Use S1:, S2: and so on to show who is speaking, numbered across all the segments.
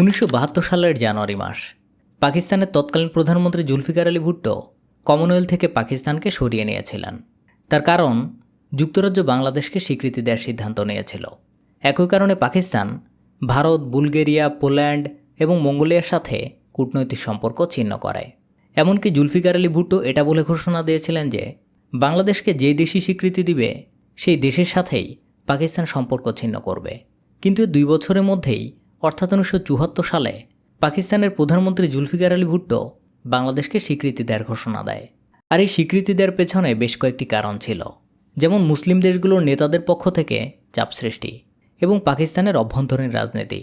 S1: উনিশশো বাহাত্তর সালের জানুয়ারি মাস। পাকিস্তানের তৎকালীন প্রধানমন্ত্রী জুলফিকার আলী ভুট্টো কমনওয়েলথ থেকে পাকিস্তানকে সরিয়ে নিয়েছিলেন। তার কারণ, যুক্তরাজ্য বাংলাদেশকে স্বীকৃতি দেওয়ার সিদ্ধান্ত নিয়েছিল। একই কারণে পাকিস্তান, ভারত, বুলগেরিয়া, পোল্যান্ড এবং মঙ্গোলিয়ার সাথে কূটনৈতিক সম্পর্ক ছিন্ন করে। এমনকি জুলফিকার আলী ভুট্টো এটা বলে ঘোষণা দিয়েছিলেন যে, বাংলাদেশকে যে দেশই স্বীকৃতি দিবে, সেই দেশের সাথেই পাকিস্তান সম্পর্ক ছিন্ন করবে। কিন্তু দুই বছরের মধ্যেই অর্থাৎ উনিশশো চুয়াত্তর সালে পাকিস্তানের প্রধানমন্ত্রী জুলফিকার আলী ভুট্টো বাংলাদেশকে স্বীকৃতি দেওয়ার ঘোষণা দেয়। আর এই স্বীকৃতি দেওয়ার পেছনে বেশ কয়েকটি কারণ ছিল। যেমন মুসলিম দেশগুলোর নেতাদের পক্ষ থেকে চাপ সৃষ্টি এবং পাকিস্তানের অভ্যন্তরীণ রাজনীতি।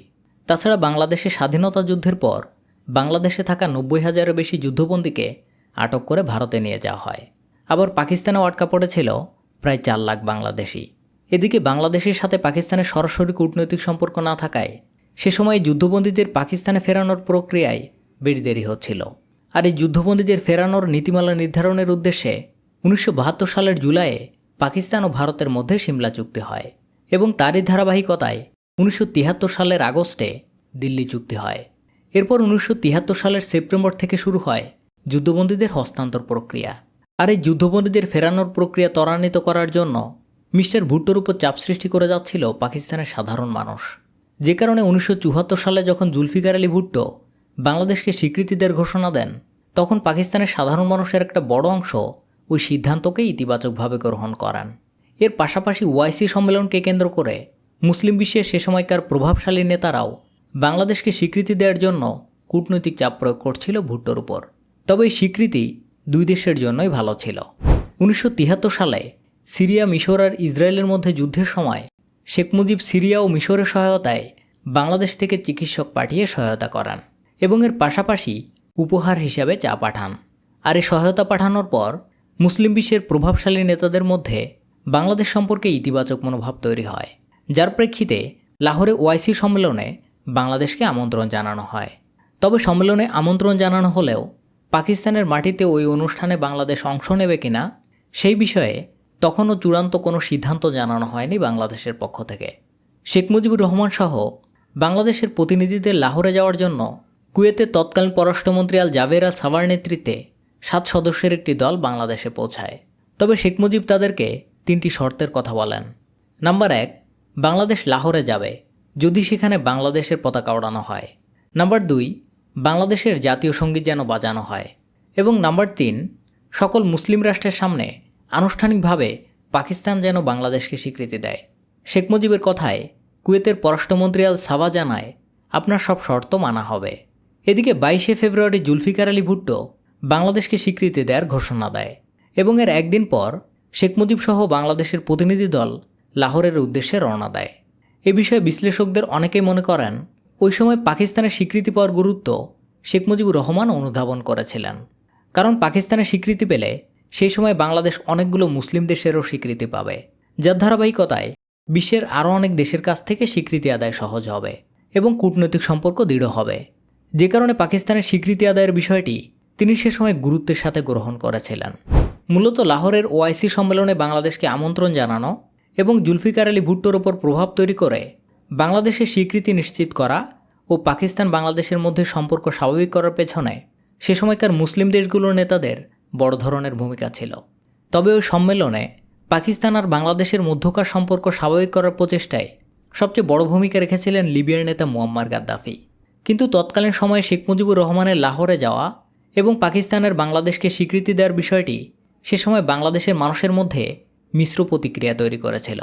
S1: তাছাড়া বাংলাদেশের স্বাধীনতা যুদ্ধের পর বাংলাদেশে থাকা নব্বই হাজারের বেশি যুদ্ধবন্দীকে আটক করে ভারতে নিয়ে যাওয়া হয়। আবার পাকিস্তানেও আটকা পড়েছিল প্রায় চার লাখ বাংলাদেশি। এদিকে বাংলাদেশের সাথে পাকিস্তানের সরাসরি কূটনৈতিক সম্পর্ক না থাকায় সে সময় যুদ্ধবন্দীদের পাকিস্তানে ফেরানোর প্রক্রিয়ায় বেশ দেরি হচ্ছিল। আর এই যুদ্ধবন্দীদের ফেরানোর নীতিমালা নির্ধারণের উদ্দেশ্যে উনিশশো বাহাত্তর সালের জুলাইয়ে পাকিস্তান ও ভারতের মধ্যে সিমলা চুক্তি হয় এবং তারই ধারাবাহিকতায় উনিশশো তিয়াত্তর সালের আগস্টে দিল্লি চুক্তি হয়। এরপর উনিশশো সালের সেপ্টেম্বর থেকে শুরু হয় যুদ্ধবন্দীদের হস্তান্তর প্রক্রিয়া। আর এই যুদ্ধবন্দীদের ফেরানোর প্রক্রিয়া ত্বরান্বিত করার জন্য মিস্টার ভুট্টোর উপর চাপ সৃষ্টি করে যাচ্ছিল পাকিস্তানের সাধারণ মানুষ। যে কারণে উনিশশো চুয়াত্তর সালে যখন জুলফিকার আলী ভুট্টো বাংলাদেশকে স্বীকৃতি দেওয়ার ঘোষণা দেন, তখন পাকিস্তানের সাধারণ মানুষের একটা বড় অংশ ওই সিদ্ধান্তকে ইতিবাচকভাবে গ্রহণ করেন। এর পাশাপাশি ওয়াইসি সম্মেলনকে কেন্দ্র করে মুসলিম বিশ্বের সে সময়কার প্রভাবশালী নেতারাও বাংলাদেশকে স্বীকৃতি দেওয়ার জন্য কূটনৈতিক চাপ প্রয়োগ করছিল ভুট্টোর উপর। তবে এই স্বীকৃতি দুই দেশের জন্যই ভালো ছিল। উনিশশো তিয়াত্তর সালে সিরিয়া মিশর আর ইসরায়েলের মধ্যে যুদ্ধের সময় শেখ মুজিব সিরিয়া ও মিশরের সহায়তায় বাংলাদেশ থেকে চিকিৎসক পাঠিয়ে সহায়তা করান এবং এর পাশাপাশি উপহার হিসাবে চা পাঠান। আর এই সহায়তা পাঠানোর পর মুসলিম বিশ্বের প্রভাবশালী নেতাদের মধ্যে বাংলাদেশ সম্পর্কে ইতিবাচক মনোভাব তৈরি হয়, যার প্রেক্ষিতে লাহোরে ওআইসি সম্মেলনে বাংলাদেশকে আমন্ত্রণ জানানো হয়। তবে সম্মেলনে আমন্ত্রণ জানানো হলেও পাকিস্তানের মাটিতে ওই অনুষ্ঠানে বাংলাদেশ অংশ নেবে কিনা সেই বিষয়ে তখনও চূড়ান্ত কোনো সিদ্ধান্ত জানানো হয়নি বাংলাদেশের পক্ষ থেকে। শেখ মুজিবুর রহমান সহ বাংলাদেশের প্রতিনিধিদের লাহোরে যাওয়ার জন্য কুয়েতের তৎকালীন পররাষ্ট্রমন্ত্রী আল আল সাভার নেতৃত্বে সাত সদস্যের একটি দল বাংলাদেশে পৌঁছায়। তবে শেখ মুজিব তাদেরকে তিনটি শর্তের কথা বলেন। নাম্বার এক, বাংলাদেশ লাহোরে যাবে যদি সেখানে বাংলাদেশের পতাকা ওড়ানো হয়। নাম্বার দুই, বাংলাদেশের জাতীয় সংগীত যেন বাজানো হয়। এবং নাম্বার তিন, সকল মুসলিম রাষ্ট্রের সামনে আনুষ্ঠানিকভাবে পাকিস্তান যেন বাংলাদেশকে স্বীকৃতি দেয়। শেখ মুজিবের কথায় কুয়েতের পররাষ্ট্রমন্ত্রী আল সাবা জানায়, আপনার সব শর্ত মানা হবে। এদিকে বাইশে ফেব্রুয়ারি জুলফিকার আলী ভুট্টো বাংলাদেশকে স্বীকৃতি দেওয়ার ঘোষণা দেয় এবং এর একদিন পর শেখ মুজিব সহ বাংলাদেশের প্রতিনিধি দল লাহোরের উদ্দেশ্যে রওনা দেয়। এ বিষয়ে বিশ্লেষকদের অনেকেই মনে করেন, ওই সময় পাকিস্তানের স্বীকৃতি পাওয়ার গুরুত্ব শেখ মুজিবুর রহমান অনুধাবন করেছিলেন। কারণ পাকিস্তানের স্বীকৃতি পেলে সেই সময় বাংলাদেশ অনেকগুলো মুসলিম দেশেরও স্বীকৃতি পাবে। যার ধারাবাহিকতায় বিশ্বের আরও অনেক দেশের কাছ থেকে স্বীকৃতি আদায় সহজ হবে এবং কূটনৈতিক সম্পর্ক দৃঢ় হবে। যে কারণে পাকিস্তানের স্বীকৃতি আদায়ের বিষয়টি তিনি সে সময় গুরুত্বের সাথে গ্রহণ করেছিলেন। মূলত লাহোরের ওআইসি সম্মেলনে বাংলাদেশকে আমন্ত্রণ জানানো এবং জুলফিকার আলী ভুট্টোর ওপর প্রভাব তৈরি করে বাংলাদেশের স্বীকৃতি নিশ্চিত করা ও পাকিস্তান বাংলাদেশের মধ্যে সম্পর্ক স্বাভাবিক করার পেছনে সে সময়কার মুসলিম দেশগুলোর নেতাদের বড় ধরনের ভূমিকা ছিল। তবে ওই সম্মেলনে পাকিস্তান আর বাংলাদেশের মধ্যকার সম্পর্ক স্বাভাবিক করার প্রচেষ্টায় সবচেয়ে বড় ভূমিকা রেখেছিলেন লিবিয়ার নেতা মুয়াম্মার গাদ্দাফি। কিন্তু তৎকালীন সময়ে শেখ মুজিবুর রহমানের লাহোরে যাওয়া এবং পাকিস্তানের বাংলাদেশকে স্বীকৃতি দেওয়ার বিষয়টি সে সময় বাংলাদেশের মানুষের মধ্যে মিশ্র প্রতিক্রিয়া তৈরি করেছিল,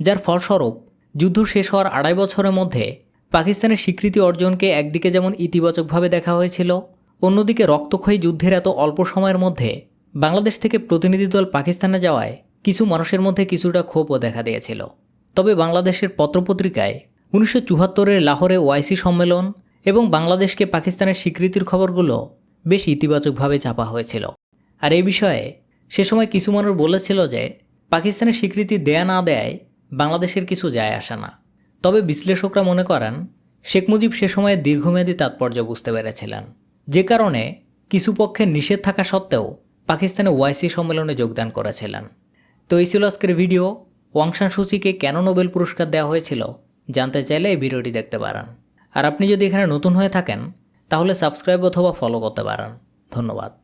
S1: যার ফলস্বরূপ যুদ্ধ শেষ হওয়ার আড়াই বছরের মধ্যে পাকিস্তানের স্বীকৃতি অর্জনকে একদিকে যেমন ইতিবাচকভাবে দেখা হয়েছিল অন্যদিকে রক্তক্ষয়ী যুদ্ধের এত অল্প সময়ের মধ্যে বাংলাদেশ থেকে প্রতিনিধি দল পাকিস্তানে যাওয়ায় কিছু মানুষের মধ্যে কিছুটা ক্ষোভও দেখা দিয়েছিল। তবে বাংলাদেশের পত্রপত্রিকায় উনিশশো চুয়াত্তরের লাহোরে ওয়াইসি সম্মেলন এবং বাংলাদেশকে পাকিস্তানের স্বীকৃতির খবরগুলো বেশ ইতিবাচকভাবে চাপা হয়েছিল। আর এই বিষয়ে সে সময় কিছু মানুষ বলেছিল যে, পাকিস্তানের স্বীকৃতি দেয়া না দেয় বাংলাদেশের কিছু যায় আসে না। তবে বিশ্লেষকরা মনে করেন, শেখ মুজিব সে সময়ে দীর্ঘমেয়াদী তাৎপর্য বুঝতে পেরেছিলেন। যে কারণে কিছু পক্ষে নিষেধ থাকা সত্ত্বেও পাকিস্তানে ওয়াইসি সম্মেলনে যোগদান করেছিলেন। তো এই ছিল আজকের ভিডিও। ওয়াংশান সূচিকে কেন নোবেল পুরস্কার দেওয়া হয়েছিল জানতে চাইলে এই ভিডিওটি দেখতে পারেন। আর আপনি যদি এখানে নতুন হয়ে থাকেন, তাহলে সাবস্ক্রাইব অথবা ফলো করতে পারেন। ধন্যবাদ।